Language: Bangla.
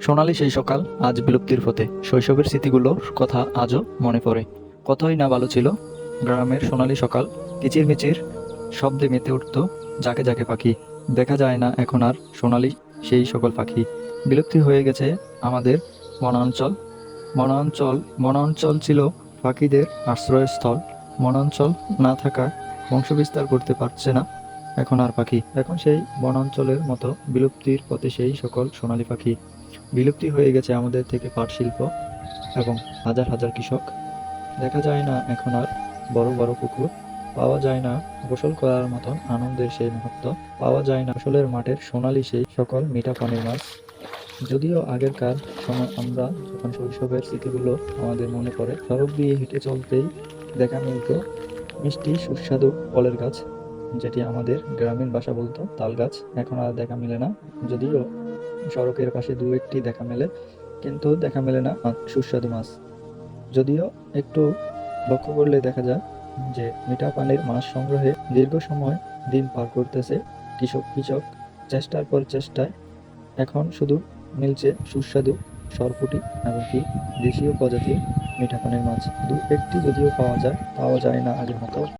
সোনালি সেই সকাল আজ বিলুপ্তির পথে। শৈশবের স্মৃতিগুলোর কথা আজও মনে পড়ে। কতই না ভালো ছিল গ্রামের সোনালি সকাল। কিচির মিচির শব্দে মেতে উঠত যাকে যাকে পাখি। দেখা যায় না এখন আর সোনালি সেই সকল পাখি। বিলুপ্তি হয়ে গেছে আমাদের বনাঞ্চল। বনাঞ্চল বনাঞ্চল ছিল পাখিদের আশ্রয়স্থল। বনাঞ্চল না থাকা বংশবিস্তার করতে পারছে না এখন আর পাখি। এখন সেই বনাঞ্চলের মতো বিলুপ্তির পথে সেই সকল সোনালী পাখি। বিলুপ্তি হয়ে গেছে আমাদের থেকে পাট শিল্প এবং হাজার হাজার কৃষক। দেখা যায় না এখন আর বড় বড় পুকুর। পাওয়া যায় না গোসল করার মতন আনন্দের সেই মুহূর্ত। পাওয়া যায় না ফসলের মাঠের সোনালি সেই সকল মিঠা পানির মাছ। যদিও আগেরকার সময় আমরা যখন শৈশবের স্মৃতিগুলো আমাদের মনে পড়ে, সড়ক দিয়ে হেঁটে চলতেই দেখা মিলত মিষ্টি সুস্বাদু ফলের গাছ। যেটি আমাদের গ্রামীণ ভাষা বলতো তাল গাছ এখন আর দেখা মেলে না। যদিও সড়কের পাশে দু একটি দেখা মেলে, কিন্তু দেখা মেলে না সুস্বাদু মাছ। যদিও একটু লক্ষ্য করলে দেখা যায় যে মিঠা পানির মাছ সংগ্রহে দীর্ঘ সময় দিন পার করতেছে কৃষক কৃষক। চেষ্টার পর চেষ্টায় এখন শুধু মিলছে সুস্বাদু সরপুটি এমনকি দেশীয় প্রজাতির মিঠা পানির মাছ। দু একটি যদিও পাওয়া যায় পাওয়া যায় না আগের মতো।